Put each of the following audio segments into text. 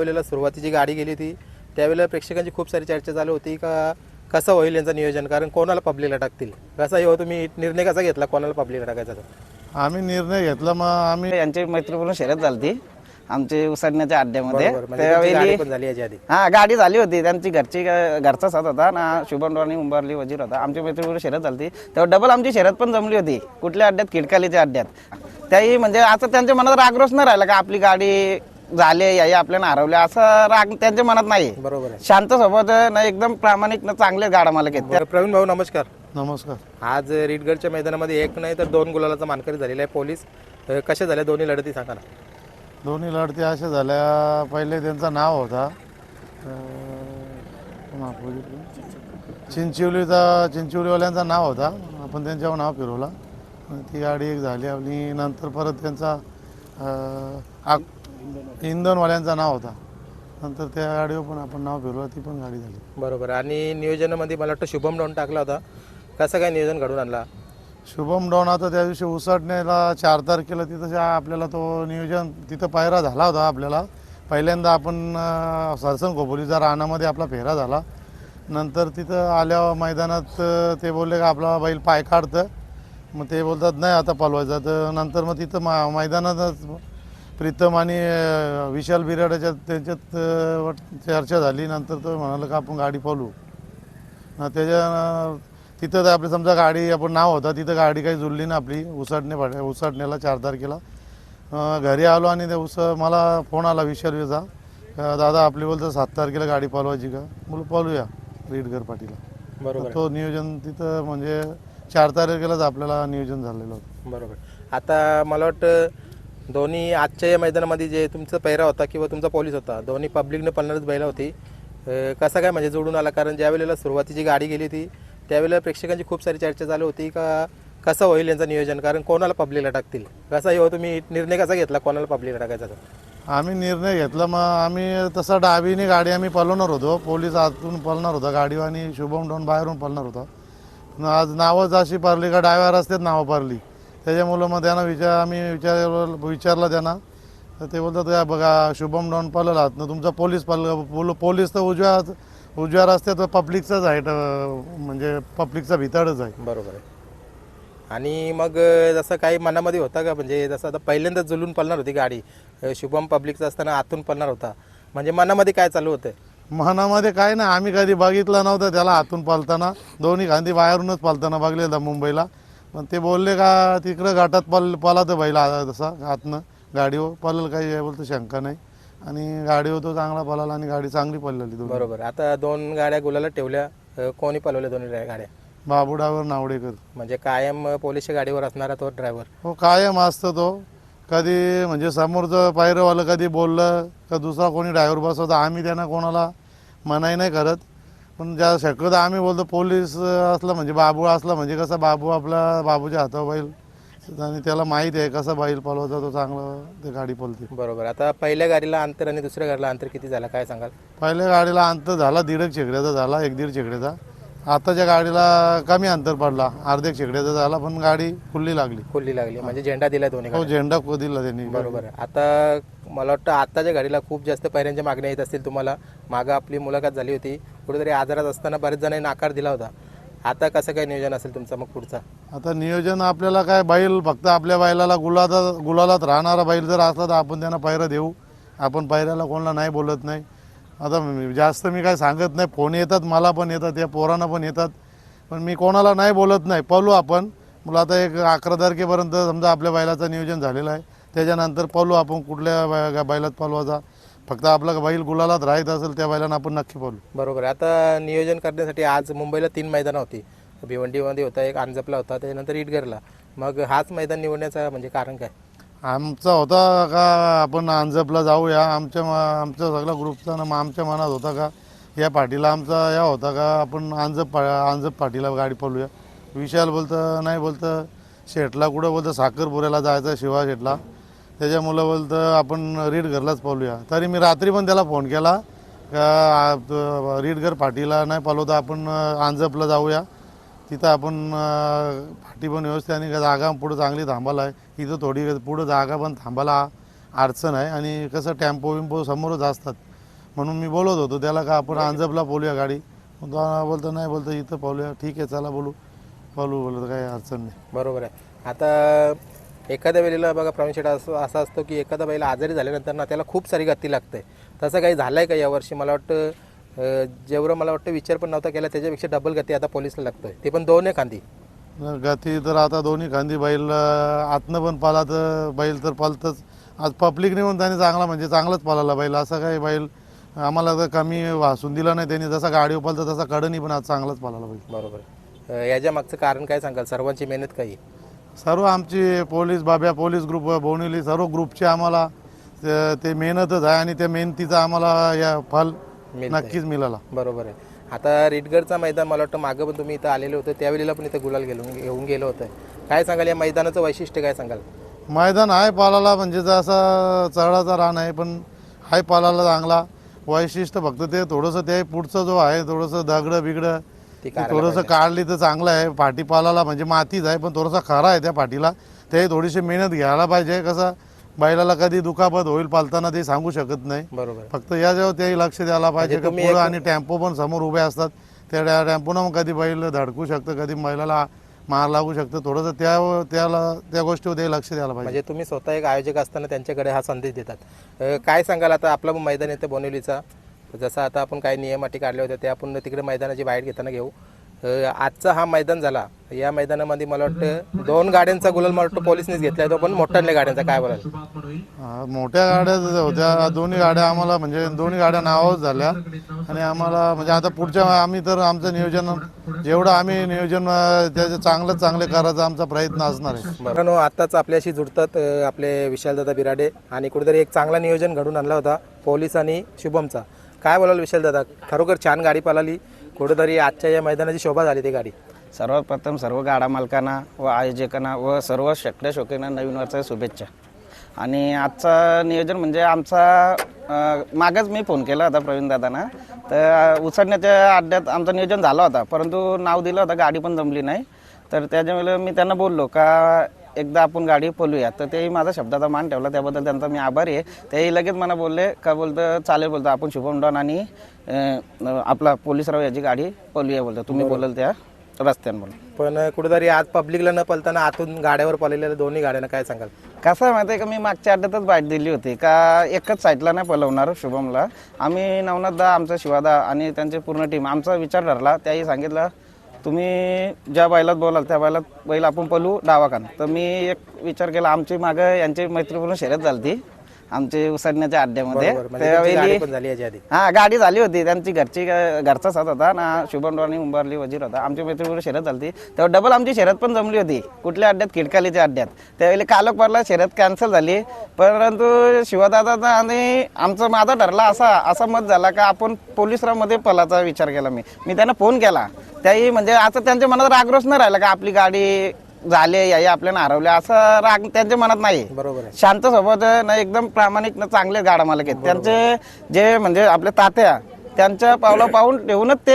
त्यावेळेला सुरुवातीची गाडी गेली होती. त्यावेळेला प्रेक्षकांची खूप सारी चर्चा चालू होती का कसं होईल यांचं नियोजन? कारण कोणाला पब्लिकला टाकतील? कसा येऊ तुम्ही? निर्णय कसा घेतला? कोणाला पब्लिकला टाकायचा तो? आम्ही निर्णय घेतला मग आम्ही यांची मैत्रीपूर्ण शर्यत झाली आमची उसडण्याच्या अड्ड्यामध्ये. म्हणजे त्यावेळी पण झाली याच्या आधी. हा गाडी झाली होती. त्यांची घरची घरचा साथ होता ना शुभम डॉनी उंबरली वजीर होता. आमची मैत्रीपूर्ण शर्यत झाली तेव्हा डबल आमची शर्यत पण जमली होती. कुठल्या अड्ड्यात? खिडकालीच्या अड्ड्यात. त्याही म्हणजे आता त्यांच्या मनात रागरोष नाही राहिला का आपली गाडी झाली याही आपल्याला हरवल्या असं राग त्यांच्या मनात नाही बरोबर आहे. शांत सोबत ना एकदम प्रामाणिक ना चांगले गाडा मालक आहेत. बरं, प्रवीण भाऊ नमस्कार. नमस्कार. आज रीडगडच्या मैदानामध्ये एक नाही तर दोन गुलालाचा मानकरी झालेला आहे पोलीस. अ, कशा झाल्या? दोन्ही लढती सांगा ना. दोन्ही लढती अशा झाल्या. पहिले त्यांचं नाव होता अं? चिंचिवलीचा चिंचिवलीवाल्यांचं नाव होता. आपण त्यांच्यावर नाव फिरवला. आणि ती गाडी एक झाली. आणि नंतर परत त्यांचा अं, आक- इंधनवाल्यांचं नाव होता. नंतर त्या गाडीवर पण आपण नाव फिरवलं ती पण गाडी झाली. बरोबर. आणि नियोजनामध्ये मला वाटतं शुभम डाऊन टाकला होता. कसं काय नियोजन घडून आणला? शुभम डॉन आता त्या दिवशी उसटण्याला चार तारखेला तिथं ज्या आपल्याला तो नियोजन तिथं पायरा झाला होता आपल्याला. पहिल्यांदा आपण अं, सरसन खोपोलीचा रानामध्ये आपला फेरा झाला. नंतर तिथं आल्यावर मैदानात अं, ते बोलले का आपला बैल पाय काढतं. मग ते बोलतात नाही आता पालवायचा तर नंतर मग तिथं मा मैदानातच प्रीतम आणि विशाल बिराडाच्या त्यांच्यात चर्चा झाली. नंतर तो म्हणाला का आपण गाडी पालू ना त्याच्या तिथं तर आपली समजा गाडी आपण नाव होता तिथं गाडी काही जुळली ना आपली उसाटणे पाड्या उसाटण्याला चार तारखेला घरी आलो आणि ते उस मला फोन आला विशालवीचा का दादा आपली बोलतं सात तारखेला गाडी पालवायची का? बोल पालूया रीडगर पाटीला बरोबर तो नियोजन तिथं म्हणजे चार तारखेलाच आपल्याला नियोजन झालेलं होतं. बरोबर. आता मला वाटतं दोन्ही आजच्या या मैदानामध्ये जे तुमचा पैरा होता किंवा तुमचा पोलीस होता दोन्ही पब्लिकने पळणारच बैला होती. कसा काय म्हणजे जोडून आला? कारण ज्या वेळेला सुरुवातीची गाडी गेली होती त्यावेळेला प्रेक्षकांची खूप सारी चर्चा चालू होती का कसं होईल यांचं नियोजन? कारण कोणाला पब्लिकला टाकतील? कसा हो तुम्ही? निर्णय कसा घेतला? कोणाला पब्लिकला टाकायचा? आम्ही निर्णय घेतला मग आम्ही तसं डावीने गाडी आम्ही पलवणार होतो. पोलीस आतून पलणार होता गाडीवर आणि शुभम डोन बाहेरून पलणार होता. आज नावं अशी पारली का डाव्या रस्त्यात नावं पारली त्याच्यामुळं मग त्यांना विचार आम्ही विचार विचारलं त्यांना. तर ते बोलतात "या बघा शुभम डॉन पळला ना तुमचा पोलीस पल पोलीस तर उजव्या उजव्या रस्त्यात पब्लिकचाच आहे म्हणजे पब्लिकचा भिताडच आहे. बरोबर आहे. आणि मग जसं काही मनामध्ये होता का? म्हणजे जसं आता पहिल्यांदा जुलून पळणार होती गाडी. शुभम पब्लिकचा असताना आतून पळणार होता. म्हणजे मनामध्ये काय चालू होतं? मनामध्ये काय नाही. आम्ही कधी बघितलं नव्हतं त्याला हातून पालताना. दोन्ही खांदी बाहेरूनच पालताना बघलेलं मुंबईला. पण ते बोलले का तिकडं घाटात पल पलातं बैल आ- तसा आतनं. गाडीवर पलल काही आहे बोलतो शंका नाही. आणि गाडीवर तो चांगला पळाला आणि गाडी चांगली पळलेली दोन्ही. बरोबर. आता दोन गाड्या गुलाला ठेवल्या. अं, कोणी पळवल्या दोन्ही गाड्या? बाबुडावर नावडेकर. म्हणजे कायम अं, पोलीसच्या गाडीवर असणारा तो ड्रायव्हर. हो कायम असतं तो. कधी म्हणजे समोरचं पायरंवालं कधी बोललं का दुसरा कोणी ड्रायव्हर बसवता आम्ही त्यांना कोणाला मनाई नाही करत. पण ज्या शक्यतो आम्ही बोलतो पोलीस असलं म्हणजे बाबू असला म्हणजे कसा बाबू आपला बाबूच्या हातावर बैल. आणि त्याला माहीत आहे कसा बैल पळवायचा तो चांगला ते गाडी पळते. बरोबर. आता पहिल्या गाडीला अंतर आणि दुसऱ्या गाडीला अंतर किती झाला? काय सांगाल? पहिल्या गाडीला अंतर झाला दीड एक शेकड्याचा झाला एक दीड शेकड्याचा आताच्या गाडीला कमी अंतर पडला. अर्धे एक शेकड्याचा झाला पण गाडी खुल्ली लागली. खुल्ली लागली. म्हणजे झेंडा दिला दोन्ही हो गाड्या. झेंडा को दिला त्यांनी. बरोबर. आहे आता मला वाटतं आत्ताच्या गाडीला खूप जास्त पैऱ्यांच्या मागण्या येत असतील तुम्हाला. मागं आपली मुलाखत झाली होती. कुठेतरी आजारात असताना बरेच जणांनी नाकार दिला होता. आता कसं काय नियोजन असेल तुमचं मग पुढचा? आता नियोजन आपल्याला काय बैल फक्त आपल्या बैलाला गुलाला गुलालात राहणारा बैल जर असला तर आपण त्यांना पायऱ्या देऊ. आपण पायऱ्याला कोणाला नाही बोलत नाही. आता जास्त मी काय सांगत नाही. फोन येतात मला पण येतात या पोरांना पण येतात. पण मी कोणाला नाही बोलत नाही. पळू आपण. मला आता एक अकरा तारखेपर्यंत समजा आपल्या बैलाचं नियोजन झालेलं आहे. त्याच्यानंतर पळू आपण कुठल्या बैलात पळवायचा. फक्त आपला बैल गुलालात राहत असेल त्या बैलांना आपण नक्की पळू. बरोबर आता नियोजन करण्यासाठी आज मुंबईला तीन मैदानं होती. भिवंडीमध्ये होता एक आंजपला होता त्याच्यानंतर इटगरला. मग हाच मैदान निवडण्याचं म्हणजे कारण काय? आमचा होता का आपण अंजपला जाऊया. आमच्या म- आमच्या सगळ्या ग्रुपचा ना मग आमच्या मनात होता का या पार्टीला आमचा या होता का आपण अंजप पा अंजप पार्टीला गाडी पळूया विशाल बोलतं नाही बोलतं. शेटला कुठं बोलतं साखरपुऱ्याला जायचं शिवा शेटला त्याच्यामुळं बोलतं आपण रीडघरलाच पळूया तरी मी रात्री पण त्याला फोन केला का रीडगर पार्टीला नाही पळवता आपण अंजपला जाऊया. तिथं आपण फाटी पण व्यवस्थित आणि जागा पुढं चांगली थांबायला आहे. इथं थोडी पुढं जागा पण थांबायला अडचण आहे आणि कसं टेम्पो विम्पो समोरच असतात. म्हणून मी बोलत होतो त्याला का आपण अंजपला बोलूया गाडी? मग तो बोलतो नाही बोलतो इथं पाहूया. ठीक आहे चला बोलू. बोलू बोलतो काही अडचण नाही. बरोबर आहे. आता एखाद्या वेळेला बघा प्रवीण असं असं असा असतो की एखाद्या वेळेला आजारी झाल्यानंतर ना त्याला खूप सारी गती लागते. तसं काही झालं आहे का यावर्षी? मला वाटतं जेवढं मला वाटतं विचार पण नव्हता केला त्याच्यापेक्षा डबल गती आता पोलिसला लागतोय. ते पण दोन खांदी. गती तर आता दोन्ही खांदी बैल आतनं पण पाला तर बैल तर पालतच. आज पब्लिक नेऊन त्याने चांगला म्हणजे चांगलाच पालाला बैल. असा काही बैल आम्हाला तर कमी वासून दिला नाही त्यांनी. जसा गाडी पालतं तसा कडनी पण आज चांगलाच पालाला बैल. बरोबर. याच्या मागचं कारण काय सांगाल? सर्वांची मेहनत काही? सर्व आमची पोलीस बाब्या पोलीस ग्रुप बोनिवली सर्व ग्रुपचे आम्हाला ते मेहनतच आहे आणि त्या मेहनतीचा आम्हाला या फल मिळतंय. नक्कीच मिळाला. बरोबर आहे. आता रिटगडचा मैदान मला वाटतं मागं पण तुम्ही इथं आलेले होते त्यावेळेला पण इथं गुलाल घेऊन घेऊन गेलो होतं. काय सांगाल या मैदानाचं वैशिष्ट्य काय सांगाल? मैदान आहे पालाला म्हणजे जसा चढाचा रान आहे पण आहे पालाला चांगला. वैशिष्ट्य फक्त ते थोडंसं ते पुढचं जो आहे थोडंसं दगडं बिगडं ती ते थोडंसं काढली तर चांगलं आहे. पाठी पालाला म्हणजे मातीच आहे पण थोडासा खरा आहे त्या पाठीला ते थोडीशी मेहनत घ्यायला पाहिजे. कसं बैलाला कधी दुखापत होईल पालताना ते सांगू शकत नाही. बरोबर. फक्त याच्यावर तेही लक्ष द्यायला पाहिजे म्हणजे की तुम्ही पुढं एक- आणि टेम्पो पण समोर उभे असतात. त्या टेम्पोनं मग कधी बैल धडकू शकतं कधी बैलाला मार लागू शकतं. थोडंसं त्या त्याला त्या गोष्टीवर ते लक्ष द्यायला पाहिजे. म्हणजे तुम्ही स्वतः एक आयोजक असताना त्यांच्याकडे हा संदेश देतात. अं, काय सांगाल आता आपलं पण मैदान येतं बोनिवलीचा? जसं आता आपण काही नियम अटी काढले होते ते आपण तिकडे मैदानाची बाहेर घेताना घेऊ. आजचा हा मैदान झाला. या मैदानामध्ये मला वाटतं दोन गाड्यांचा गुलाल मला वाटतं पोलिसनेच घेतलाय तो पण मोठ्याल्या गाड्यांचा. काय बोलाल? हा, मोठ्या गाड्या होत्या. दोन्ही गाड्या आम्हाला म्हणजे दोन्ही गाड्या नावच झाल्या. आणि आम्हाला म्हणजे आता पुढच्या आम्ही तर आमचं नियोजन जेवढं आम्ही नियोजन त्याचं चांगलं चांगलं करायचा आमचा प्रयत्न असणार आहे. बरं. आताच आपल्याशी जुडतात आपले विशालदादा बिराडे. आणि कुठेतरी एक चांगला नियोजन घडून आणला होता पोलीस आणि शुभमचा. काय बोलाल विशालदादा? खरोखर छान गाडी पळाली. कुठेतरी आजच्या या मैदानाची शोभा झाली ती गाडी. सर्वात प्रथम सर्व गाडा मालकांना व आयोजकांना व सर्व शक्य शोकींना नवीन वर्षाच्या शुभेच्छा. आणि आजचं नियोजन म्हणजे आमचा मागच मी फोन केला होता प्रवीण दादांना. तर उचलण्याच्या अड्ड्यात आमचं नियोजन झालं होता परंतु नाव दिलं होतं गाडी पण जमली नाही. तर त्याच्यामुळे मी त्यांना बोललो का एकदा आपण गाडी पळूया तर तेही माझा शब्दाचा मान ठेवला. त्याबद्दल त्यांचा मी आभारी आहे. तेही लगेच मला बोलले का बोलतं? चालेल बोलतं. आपण शुभम डॉन आणि अं, आपला पोलीसराव याची गाडी पळूया बोलतं. तुम्ही बोलाल त्या रस्त्यांवर पण कुठेतरी आज पब्लिकला न पलताना आतून गाड्यावर पळलेल्या दोन्ही गाड्यांना काय सांगाल? कसं आहे माहिती आहे का? मी मागच्या अड्ड्यातच बाईट दिली होती. का एकच साईडला नाही पलवणार शुभमला. आम्ही नवनाथदा आमचा शिवादा आणि त्यांची पूर्ण टीम आमचा विचार ठरला. त्याही सांगितलं तुम्ही ज्या बैलात बोलाल त्या बैलात बैल आपण पलू डावा कान तर मी एक विचार केला आमची मागं यांची मैत्रीपूर्ण शर्यत झाली ती आमची उसडण्याच्या अड्ड्यामध्ये. बरोबर म्हणजे तुमची गाडी त्यावेळी पण झाली याच्या आधी. हा गाडी झाली होती. त्यांची घरची घरचा साथ होता ना शुभम डॉनी उंबारली वजीर होता. आमची मैत्रीपूर्ण शर्यत झाली तेव्हा डबल आमची शर्यत पण जमली होती. कुठल्या अड्ड्यात? किडकालीच्या अड्ड्यात. त्यावेळी कालक परला शर्यत कॅन्सल झाली. परंतु शिवदादा आणि आमचं माझा ठरला असा असा मत झाला का आपण पोलीसरावमध्ये पलाचा विचार केला मी. मी त्यांना फोन केला. त्याही म्हणजे असं त्यांच्या मनात रागरोष नाही राहिला का आपली गाडी झाले याही आपल्याला हरवल्या असं राग त्यांच्या मनात नाही. बरोबर आहे. शांत स्वभावाचे ना एकदम प्रामाणिक ना चांगले गाडा मालक आहेत. त्यांचे जे म्हणजे आपले तात्या त्यांच्या पावला पाहून ठेवूनच ते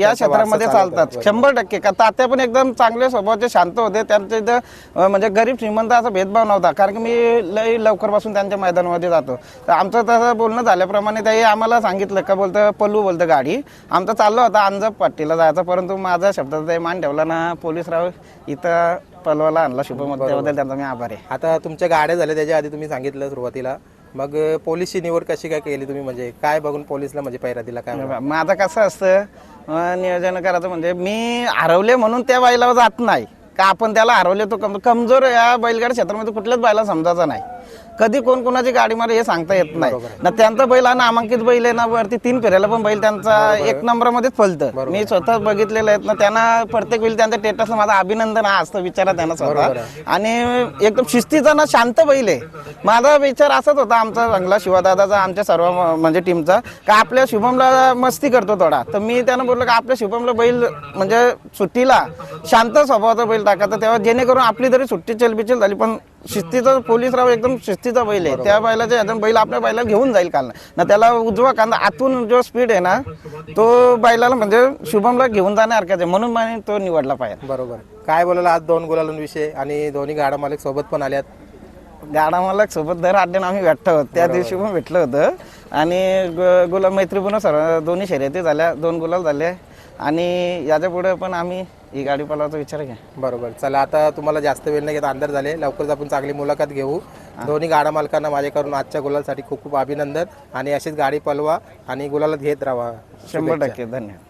या क्षेत्रामध्ये चालतात. शंभर टक्के. का तात्या पण एकदम चांगले स्वभावाचे शांत होते. त्यांचे इथं म्हणजे गरीब श्रीमंत असा भेदभाव नव्हता. कारण की मी लई लवकरपासून त्यांच्या मैदानामध्ये जातो. तर आमचं तसं बोलणं झाल्याप्रमाणे त्याही आम्हाला सांगितलं. का बोलतं पल्लू बोलतं गाडी. आमचं चाललं होतं अंजप पट्टीला जायचं. परंतु माझा शब्दाचा काही मान ठेवला ना पोलीसराव इथं पलवाला आणला शुभम त्याबद्दल त्यांचा मी आभार आहे. आता तुमच्या गाड्या झाल्या. त्याच्या आधी तुम्ही सांगितलं सुरुवातीला. मग पोलीसची निवड कशी काय केली तुम्ही? म्हणजे काय बघून पोलीसला म्हणजे पैरा दिला काय मग माझं कसं असतं अं, नियोजन करायचं म्हणजे मी हरवले म्हणून त्या बैलावर जात नाही. का आपण त्याला हरवले तो कम कमजोर या बैलगाड क्षेत्रामध्ये कुठल्याच बैला समजायचा नाही. कधी कोण कोणाची गाडी मारे हे सांगता येत नाही. ना त्यांचा बैल हा नामांकित बैल आहे ना वरती तीन फेऱ्याला पण बैल त्यांचा एक नंबरमध्येच फलतं. मी स्वतः बघितलेलं आहेत ना त्यांना प्रत्येक वेळी त्यांच्या टेटसला माझं अभिनंदन हा असतं विचारा त्यांना स्वतः. आणि एकदम शिस्तीचा ना शांत बैल आहे. माझा विचार असाच होता आमचा चांगला शिवादादाचा आमच्या सर्व म्हणजे टीमचा का आपल्या शुभमला मस्ती करतो थोडा. तर मी त्यानं बोललो का आपल्या शुभमला बैल म्हणजे सुट्टीला शांत स्वभावाचा बैल टाकायचा तेव्हा जेणेकरून आपली जरी सुट्टी चलबिचल झाली पण शिस्तीचा पोलीसराव एकदम शिस्तीचा बैल आहे. त्या बैलाच्या ह्याच्यात बैल आपल्या बैला घेऊन जाईल काल. ना त्याला उजवा कांदा आतून जो स्पीड आहे ना तो बैलाला म्हणजे शुभमला घेऊन जाण्यासारखाच आहे. म्हणून मी तो निवडला पाहिजे. बरोबर. काय बोलायला आज दोन गुलालांविषयी आणि दोन्ही गाडा मालक सोबत पण आल्यात. गाडा मला सोबत दर अड्ड्यानं आम्ही भेटतो आहोत त्या दिवशी पण भेटलं होतं. आणि ग- गुलाल मैत्रीपूर्ण सर्व दोन्ही शर्यती झाल्या. दोन गुलाल झाले. आणि याच्यापुढे पण आम्ही ही गाडी पळवायचा विचार घ्या. बरोबर. चला आता तुम्हाला जास्त वेळ नाही घेत अंदर झाले. लवकरच आपण चांगली मुलाखत घेऊ. दोन्ही गाडा मालकांना माझ्याकडून आजच्या गुलालसाठी खूप खूप अभिनंदन. आणि अशीच गाडी पलवा आणि गुलालात घेत राहा. शंभर टक्के धन्यवाद.